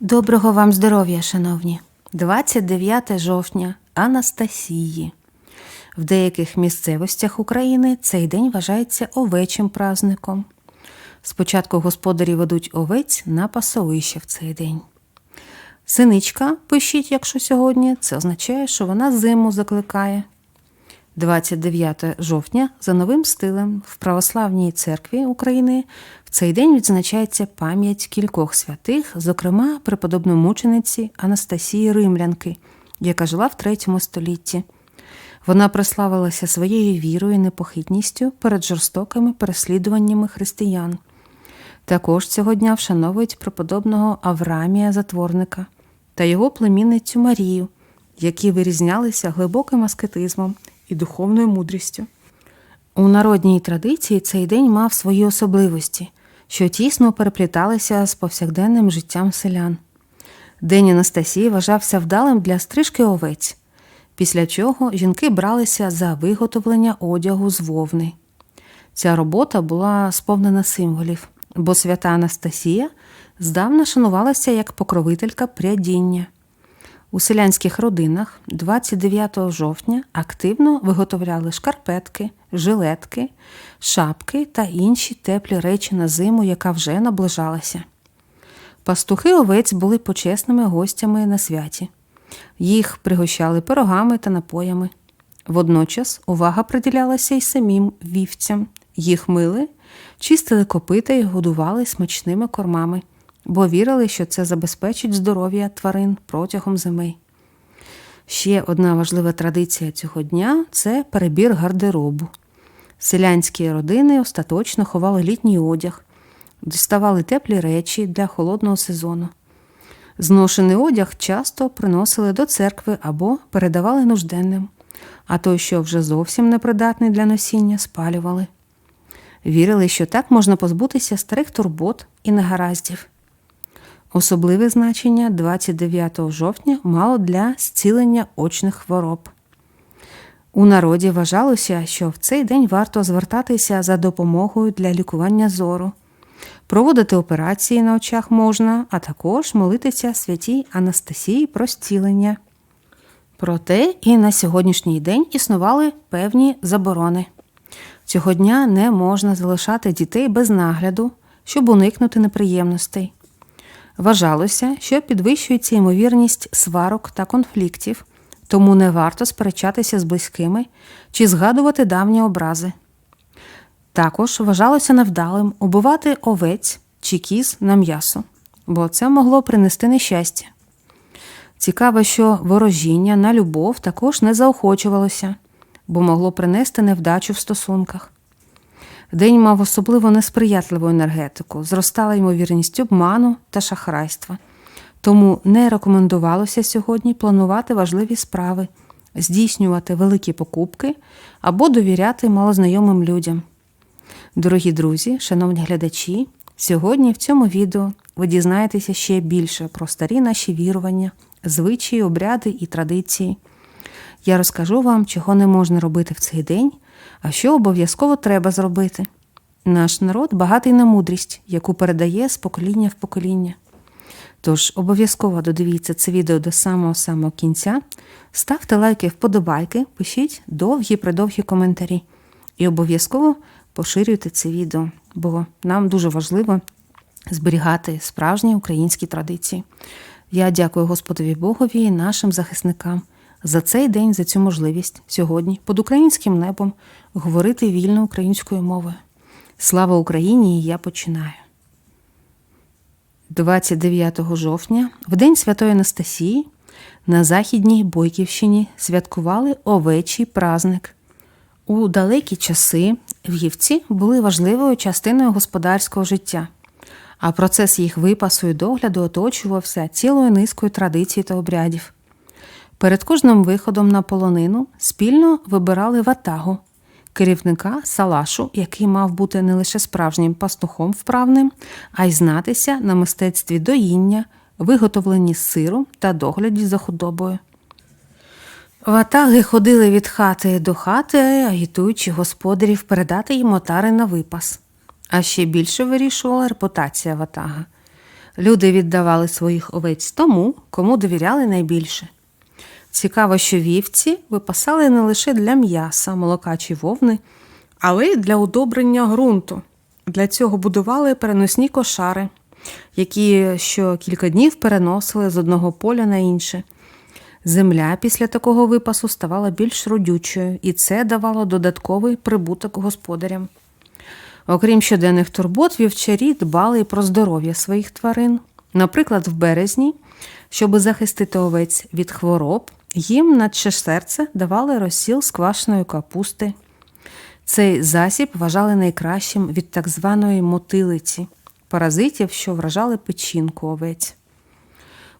Доброго вам здоров'я, шановні! 29 жовтня Анастасії. В деяких місцевостях України цей день вважається овечим праздником. Спочатку господарі ведуть овець на пасовище в цей день. Синичка, пишіть, якщо сьогодні, це означає, що вона зиму закликає. 29 жовтня за новим стилем в Православній церкві України в цей день відзначається пам'ять кількох святих, зокрема преподобномучениці Анастасії Римлянки, яка жила в третьому столітті. Вона прославилася своєю вірою і непохитністю перед жорстокими переслідуваннями християн. Також цього дня вшановують преподобного Аврамія Затворника та його племінницю Марію, які вирізнялися глибоким аскетизмом і духовною мудрістю. У народній традиції цей день мав свої особливості, що тісно перепліталися з повсякденним життям селян. День Анастасії вважався вдалим для стрижки овець, після чого жінки бралися за виготовлення одягу з вовни. Ця робота була сповнена символів, бо свята Анастасія здавна шанувалася як покровителька прядіння. У селянських родинах 29 жовтня активно виготовляли шкарпетки, жилетки, шапки та інші теплі речі на зиму, яка вже наближалася. Пастухи овець були почесними гостями на святі. Їх пригощали пирогами та напоями. Водночас увага приділялася й самим вівцям. Їх мили, чистили копита і годували смачними кормами, бо вірили, що це забезпечить здоров'я тварин протягом зими. Ще одна важлива традиція цього дня це перебір гардеробу. Селянські родини остаточно ховали літній одяг, діставали теплі речі для холодного сезону. Зношений одяг часто приносили до церкви або передавали нужденним, а той, що вже зовсім непридатний для носіння, спалювали. Вірили, що так можна позбутися старих турбот і негараздів. Особливе значення 29 жовтня мало для зцілення очних хвороб. У народі вважалося, що в цей день варто звертатися за допомогою для лікування зору, проводити операції на очах можна, а також молитися святій Анастасії про зцілення. Проте і на сьогоднішній день існували певні заборони. Цього дня не можна залишати дітей без нагляду, щоб уникнути неприємностей. Вважалося, що підвищується ймовірність сварок та конфліктів, тому не варто сперечатися з близькими чи згадувати давні образи. Також вважалося невдалим убивати овець чи кіз на м'ясо, бо це могло принести нещастя. Цікаво, що ворожіння на любов також не заохочувалося, бо могло принести невдачу в стосунках. День мав особливо несприятливу енергетику, зростала ймовірність обману та шахрайства. Тому не рекомендувалося сьогодні планувати важливі справи, здійснювати великі покупки або довіряти малознайомим людям. Дорогі друзі, шановні глядачі, сьогодні в цьому відео ви дізнаєтеся ще більше про старі наші вірування, звичаї, обряди і традиції. Я розкажу вам, чого не можна робити в цей день, а що обов'язково треба зробити. Наш народ багатий на мудрість, яку передає з покоління в покоління. Тож обов'язково додивіться це відео до самого самого кінця, ставте лайки, вподобайки, пишіть довгі придовгі коментарі. І обов'язково поширюйте це відео, бо нам дуже важливо зберігати справжні українські традиції. Я дякую Господові Богові і нашим захисникам за цей день, за цю можливість сьогодні під українським небом говорити вільно українською мовою. Слава Україні! І я починаю. 29 жовтня, в День Святої Анастасії, на Західній Бойківщині святкували овечий праздник. У далекі часи вівці були важливою частиною господарського життя, а процес їх випасу і догляду оточувався цілою низкою традицій та обрядів. Перед кожним виходом на полонину спільно вибирали ватагу, керівника салашу, який мав бути не лише справжнім пастухом вправним, а й знатися на мистецтві доїння, виготовленні сиру та догляді за худобою. Ватаги ходили від хати до хати, агітуючи господарів передати їм отари на випас. А ще більше вирішувала репутація ватага. Люди віддавали своїх овець тому, кому довіряли найбільше. Цікаво, що вівці випасали не лише для м'яса, молока чи вовни, але й для удобрення ґрунту. Для цього будували переносні кошари, які що кілька днів переносили з одного поля на інше. Земля після такого випасу ставала більш родючою, і це давало додатковий прибуток господарям. Окрім щоденних турбот, вівчарі дбали і про здоров'я своїх тварин. Наприклад, в березні, щоб захистити овець від хвороб, їм на серце давали розсіл з квашеної капусти. Цей засіб вважали найкращим від так званої мотилиці паразитів, що вражали печінку овець.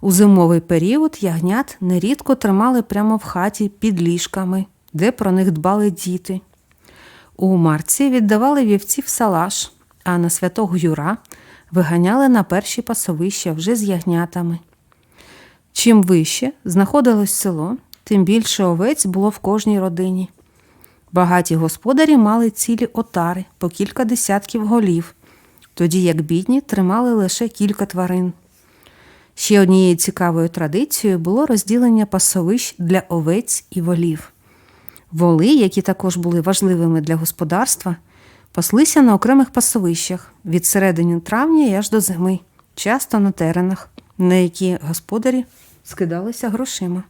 У зимовий період ягнят нерідко тримали прямо в хаті під ліжками, де про них дбали діти. У марці віддавали вівців салаш, а на святого Юра виганяли на перші пасовища вже з ягнятами. Чим вище знаходилось село, тим більше овець було в кожній родині. Багаті господарі мали цілі отари по кілька десятків голів, тоді як бідні тримали лише кілька тварин. Ще однією цікавою традицією було розділення пасовищ для овець і волів. Воли, які також були важливими для господарства, паслися на окремих пасовищах від середини травня аж до зими, часто на теренах, на які господарі скидалися грошима.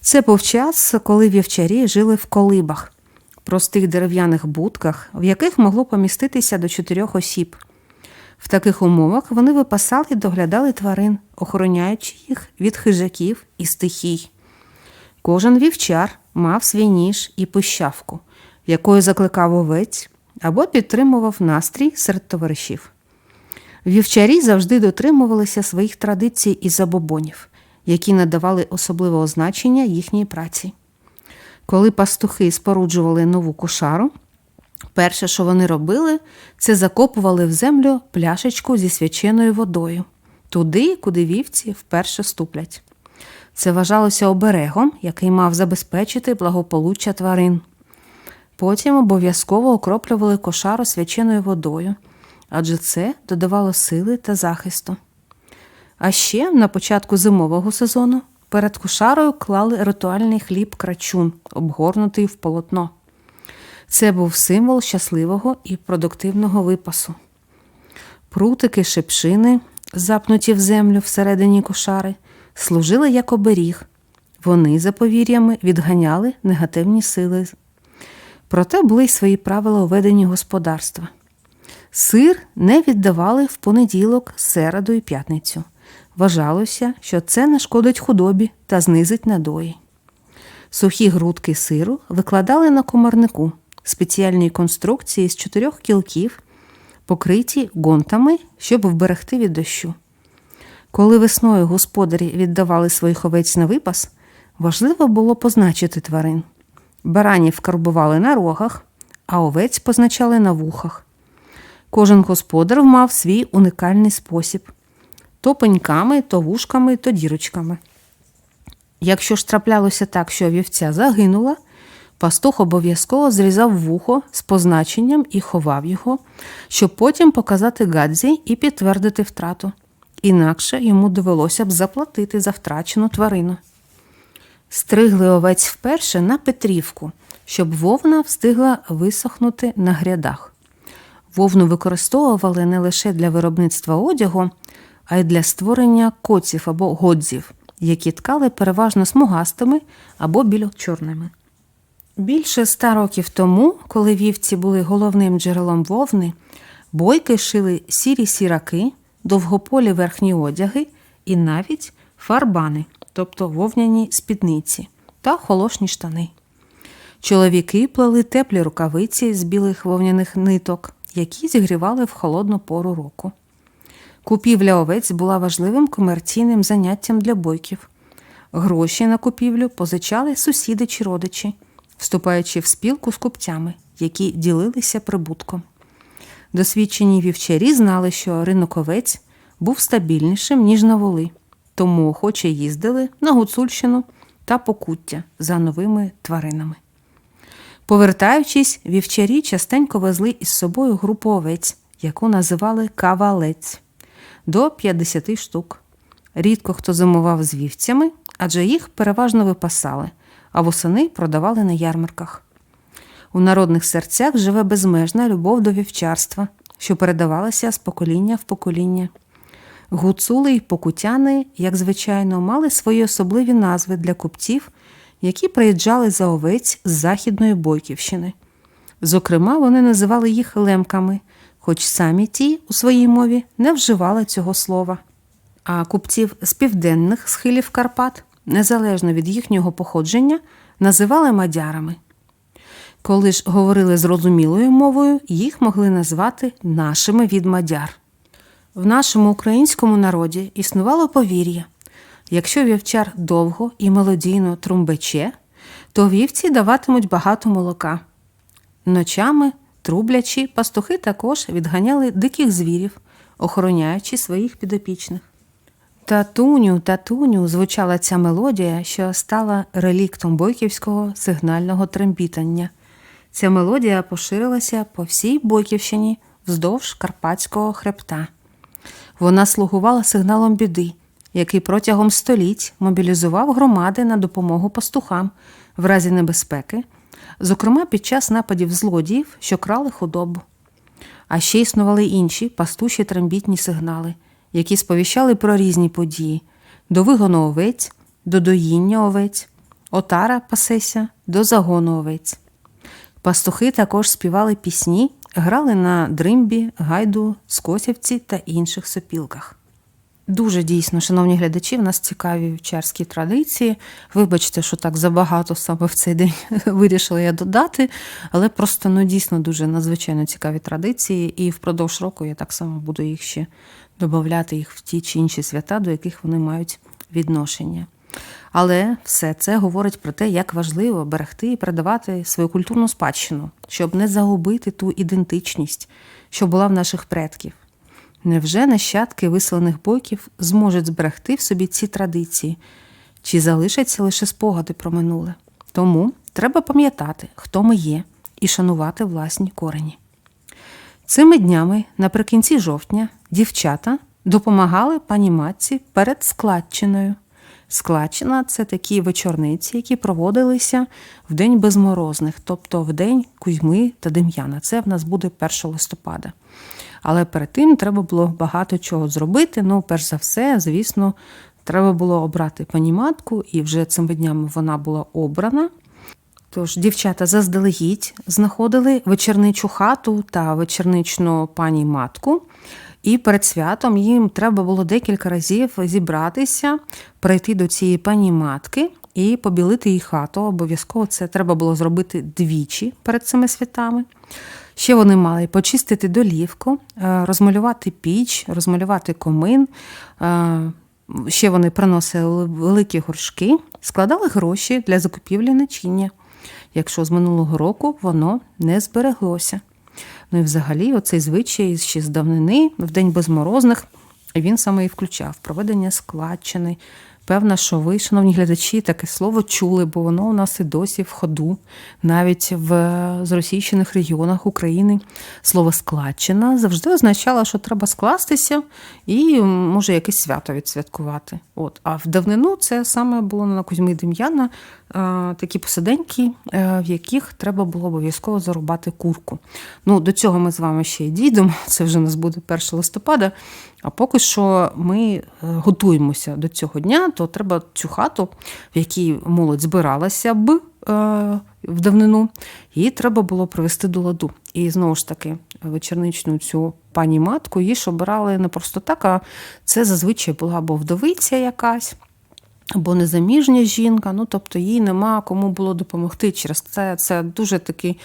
Це був час, коли вівчарі жили в колибах, простих дерев'яних будках, в яких могло поміститися до чотирьох осіб. В таких умовах вони випасали і доглядали тварин, охороняючи їх від хижаків і стихій. Кожен вівчар мав свій ніж і пищавку, якою закликав овець або підтримував настрій серед товаришів. Вівчарі завжди дотримувалися своїх традицій і забобонів, які надавали особливого значення їхній праці. Коли пастухи споруджували нову кошару, перше, що вони робили, це закопували в землю пляшечку зі свяченою водою, туди, куди вівці вперше ступлять. Це вважалося оберегом, який мав забезпечити благополуччя тварин. Потім обов'язково окроплювали кошару свяченою водою, адже це додавало сили та захисту. А ще на початку зимового сезону перед кошарою клали ритуальний хліб крачун, обгорнутий в полотно. Це був символ щасливого і продуктивного випасу. Прутики шипшини, запнуті в землю всередині кошари, служили як оберіг. Вони, за повір'ями, відганяли негативні сили. Проте були й свої правила у веденні господарства. Сир не віддавали в понеділок, середу і п'ятницю. Вважалося, що це нашкодить худобі та знизить надої. Сухі грудки сиру викладали на комарнику спеціальній конструкції з чотирьох кілків, покриті гонтами, щоб вберегти від дощу. Коли весною господарі віддавали своїх овець на випас, важливо було позначити тварин. Баранів карбували на рогах, а овець позначали на вухах. Кожен господар мав свій уникальний спосіб то пеньками, то вушками, то дірочками. Якщо ж траплялося так, що вівця загинула, пастух обов'язково зрізав вухо з позначенням і ховав його, щоб потім показати гадзі і підтвердити втрату. Інакше йому довелося б заплатити за втрачену тварину. Стригли овець вперше на Петрівку, щоб вовна встигла висохнути на грядах. Вовну використовували не лише для виробництва одягу, а й для створення коців або годзів, які ткали переважно смугастими або біло-чорними. Більше ста років тому, коли вівці були головним джерелом вовни, бойки шили сірі сіраки, довгополі верхні одяги і навіть фарбани, тобто вовняні спідниці та холошні штани. Чоловіки плели теплі рукавиці з білих вовняних ниток, які зігрівали в холодну пору року. Купівля овець була важливим комерційним заняттям для бойків. Гроші на купівлю позичали сусіди чи родичі, вступаючи в спілку з купцями, які ділилися прибутком. Досвідчені вівчарі знали, що ринок овець був стабільнішим, ніж на воли, тому охоче їздили на Гуцульщину та покуття за новими тваринами. Повертаючись, вівчарі частенько везли із собою групу овець, яку називали кавалець. До 50 штук. Рідко хто зимував з вівцями, адже їх переважно випасали, а восени продавали на ярмарках. У народних серцях живе безмежна любов до вівчарства, що передавалася з покоління в покоління. Гуцули й покутяни, як звичайно, мали свої особливі назви для купців, які приїжджали за овець з Західної Бойківщини. Зокрема, вони називали їх лемками, хоч самі ті у своїй мові не вживали цього слова. А купців з південних схилів Карпат, незалежно від їхнього походження, називали мадярами. Коли ж говорили зрозумілою мовою, їх могли назвати нашими від мадяр. В нашому українському народі існувало повір'я якщо вівчар довго і мелодійно трумбече, то вівці даватимуть багато молока. Ночами, трублячі, пастухи також відганяли диких звірів, охороняючи своїх підопічних. Татуню, татуню звучала ця мелодія, що стала реліктом бойківського сигнального трембітання. Ця мелодія поширилася по всій Бойківщині вздовж Карпатського хребта. Вона слугувала сигналом біди, який протягом століть мобілізував громади на допомогу пастухам в разі небезпеки, зокрема під час нападів злодіїв, що крали худобу. А ще існували інші пастуші трембітні сигнали, які сповіщали про різні події: до вигону овець, до доїння овець, отара пасеся, до загону овець. Пастухи також співали пісні, грали на дримбі, гайду, скосівці та інших сопілках. Дуже дійсно, шановні глядачі, в нас цікаві вівчарські традиції. Вибачте, що так забагато саме в цей день вирішила я додати, але просто ну, дійсно дуже надзвичайно цікаві традиції, і впродовж року я так само буду їх ще додати їх в ті чи інші свята, до яких вони мають відношення. Але все це говорить про те, як важливо берегти і передавати свою культурну спадщину, щоб не загубити ту ідентичність, що була в наших предків. Невже нащадки висланих бойків зможуть зберегти в собі ці традиції, чи залишаться лише спогади про минуле? Тому треба пам'ятати, хто ми є, і шанувати власні корені. Цими днями, наприкінці жовтня, дівчата допомагали пані матці перед складчиною. Складчина це такі вечорниці, які проводилися в день безморозних, тобто в день Кузьми та Дем'яна. Це в нас буде 1 листопада. Але перед тим треба було багато чого зробити. Ну, перш за все, звісно, треба було обрати паніматку, і вже цими днями вона була обрана. Тож дівчата заздалегідь знаходили вечірничу хату та вечірничну пані матку. І перед святом їм треба було декілька разів зібратися, прийти до цієї пані матки і побілити їй хату. Обов'язково це треба було зробити двічі перед цими святами. Ще вони мали почистити долівку, е, розмалювати піч, розмалювати комин. Е, ще вони приносили великі горшки, складали гроші для закупівлі начиння, якщо з минулого року воно не збереглося. Ну і взагалі, оцей звичай ще з давнини, в день безморозних, він саме і включав проведення складчини, Певно, що ви, шановні глядачі, таке слово чули, бо воно у нас і досі в ходу, навіть в зросійщених регіонах України слово складчина завжди означало, що треба скластися і може якесь свято відсвяткувати. От, а в давнину це саме було на Кузьми Дем'яна такі посиденьки, е, в яких треба було обов'язково зарубати курку. Ну, До цього ми з вами ще й дійдемо. Це вже у нас буде 1 листопада. А поки що ми е, готуємося до цього дня, то треба цю хату, в якій молодь збиралася б е, в давнину, її треба було привести до ладу. І знову ж таки, вечорничну цю пані матку її ж обирали не просто так, а це зазвичай була або вдовиця якась або незаміжня жінка, ну тобто їй нема кому було допомогти. Через це це дуже такий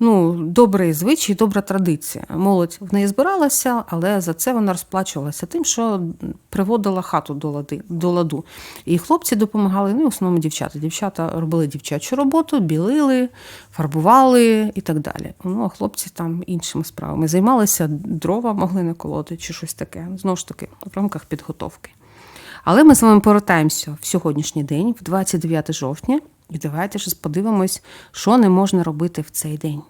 ну, добрий звичай, добра традиція. Молодь в неї збиралася, але за це вона розплачувалася тим, що приводила хату до лади, до ладу. І хлопці допомагали, ну, в основному дівчата. Дівчата робили дівчачу роботу, білили, фарбували і так далі. Ну, а хлопці там іншими справами займалися, дрова могли наколоти чи щось таке. Знову ж таки, в рамках підготовки. Але ми з вами повертаємося в сьогоднішній день, в 29 жовтня, і давайте ж подивимось, що не можна робити в цей день.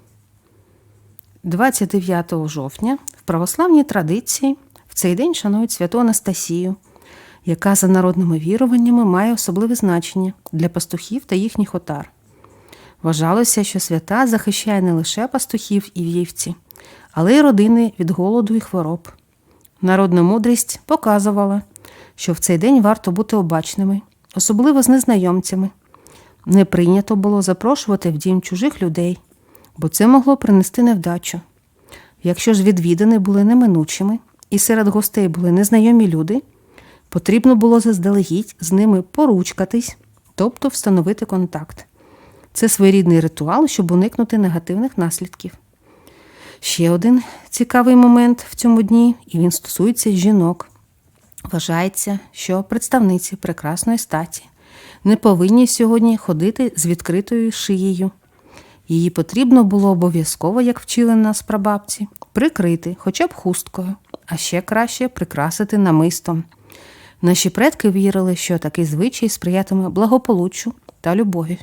29 жовтня в православній традиції в цей день шанують святу Анастасію, яка за народними віруваннями має особливе значення для пастухів та їхніх отар. Вважалося, що свята захищає не лише пастухів і вівці, але й родини від голоду і хвороб. Народна мудрість показувала, що в цей день варто бути обачними, особливо з незнайомцями. Не прийнято було запрошувати в дім чужих людей, бо це могло принести невдачу. Якщо ж відвідини були неминучими і серед гостей були незнайомі люди, потрібно було заздалегідь з ними поручкатись, тобто встановити контакт. Це своєрідний ритуал, щоб уникнути негативних наслідків. Ще один цікавий момент в цьому дні, і він стосується жінок. Вважається, що представниці прекрасної статі не повинні сьогодні ходити з відкритою шиєю. Її потрібно було обов'язково, як вчили нас прабабці, прикрити хоча б хусткою, а ще краще прикрасити намистом. Наші предки вірили, що такий звичай сприятиме благополуччю та любові.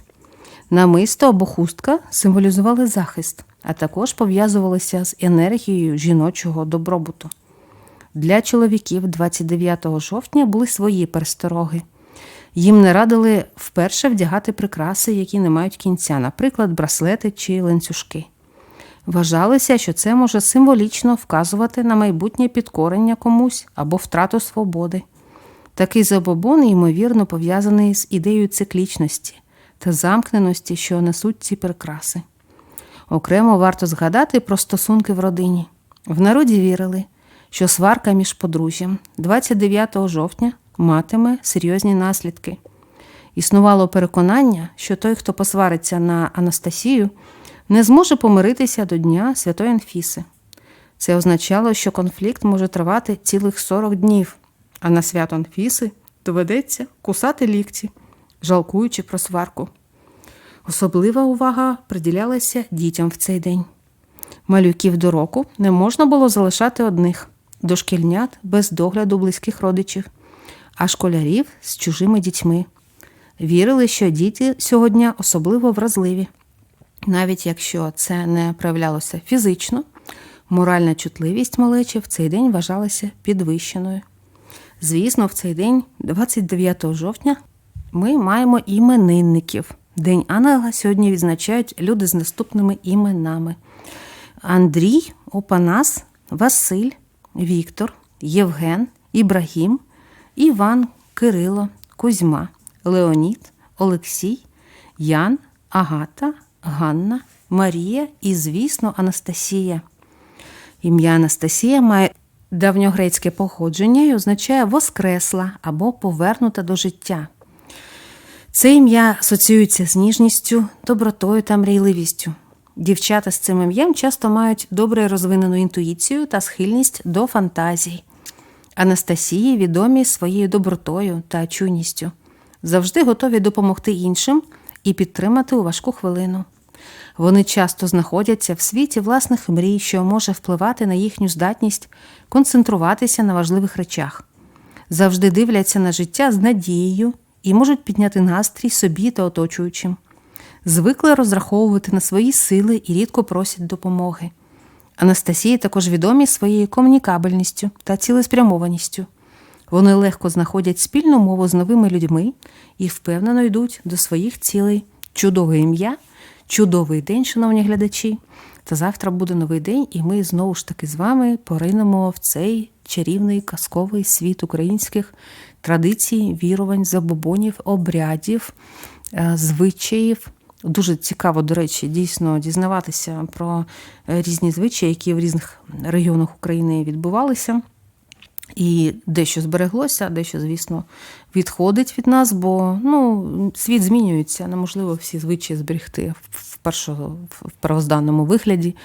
Намисто або хустка символізували захист, а також пов'язувалися з енергією жіночого добробуту. Для чоловіків 29 жовтня були свої перестороги. Їм не радили вперше вдягати прикраси, які не мають кінця, наприклад, браслети чи ланцюжки. Вважалося, що це може символічно вказувати на майбутнє підкорення комусь або втрату свободи. Такий забобон, ймовірно, пов'язаний з ідеєю циклічності та замкненості, що несуть ці прикраси. Окремо варто згадати про стосунки в родині. В народі вірили, що сварка між подружжям 29 жовтня матиме серйозні наслідки. Існувало переконання, що той, хто посвариться на Анастасію, не зможе помиритися до Дня Святої Анфіси. Це означало, що конфлікт може тривати цілих 40 днів, а на свято Анфіси доведеться кусати лікті, жалкуючи про сварку. Особлива увага приділялася дітям в цей день. Малюків до року не можна було залишати одних дошкільнят без догляду близьких родичів, а школярів з чужими дітьми. Вірили, що діти сьогодні особливо вразливі, навіть якщо це не проявлялося фізично, моральна чутливість малечі в цей день вважалася підвищеною. Звісно, в цей день, 29 жовтня, ми маємо іменинників. День Ангела сьогодні відзначають люди з наступними іменами: Андрій, Опанас, Василь, Віктор, Євген, Ібрагім, Іван, Кирило, Кузьма, Леонід, Олексій, Ян, Агата, Ганна, Марія і, звісно, Анастасія. Ім'я Анастасія має давньогрецьке походження і означає воскресла або повернута до життя. Це ім'я асоціюється з ніжністю, добротою та мрійливістю. Дівчата з цим ім'ям часто мають добре розвинену інтуїцію та схильність до фантазій. Анастасії відомі своєю добротою та чуйністю, завжди готові допомогти іншим і підтримати у важку хвилину. Вони часто знаходяться в світі власних мрій, що може впливати на їхню здатність концентруватися на важливих речах, завжди дивляться на життя з надією і можуть підняти настрій собі та оточуючим. Звикли розраховувати на свої сили і рідко просять допомоги. Анастасії також відомі своєю комунікабельністю та цілеспрямованістю. Вони легко знаходять спільну мову з новими людьми і впевнено йдуть до своїх цілей. Чудове ім'я, чудовий день, шановні глядачі. Та завтра буде новий день, і ми знову ж таки з вами поринемо в цей чарівний казковий світ українських традицій, вірувань, забобонів, обрядів, е, звичаїв. Дуже цікаво, до речі, дійсно дізнаватися про е, різні звичаї, які в різних регіонах України відбувалися. І дещо збереглося, дещо, звісно, відходить від нас, бо ну, світ змінюється, неможливо всі звичаї зберегти в першого в первозданному вигляді.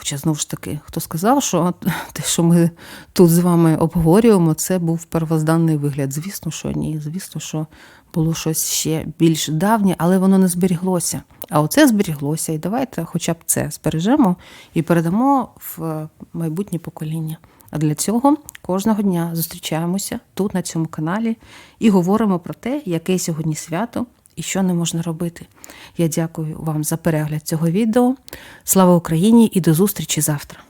Хоча, знову ж таки, хто сказав, що те, що ми тут з вами обговорюємо, це був первозданний вигляд. Звісно, що ні. Звісно, що було щось ще більш давнє, але воно не зберіглося. А оце зберіглося. І давайте хоча б це збережемо і передамо в майбутнє покоління. А для цього кожного дня зустрічаємося тут, на цьому каналі, і говоримо про те, яке сьогодні свято і що не можна робити. Я дякую вам за перегляд цього відео. Слава Україні і до зустрічі завтра!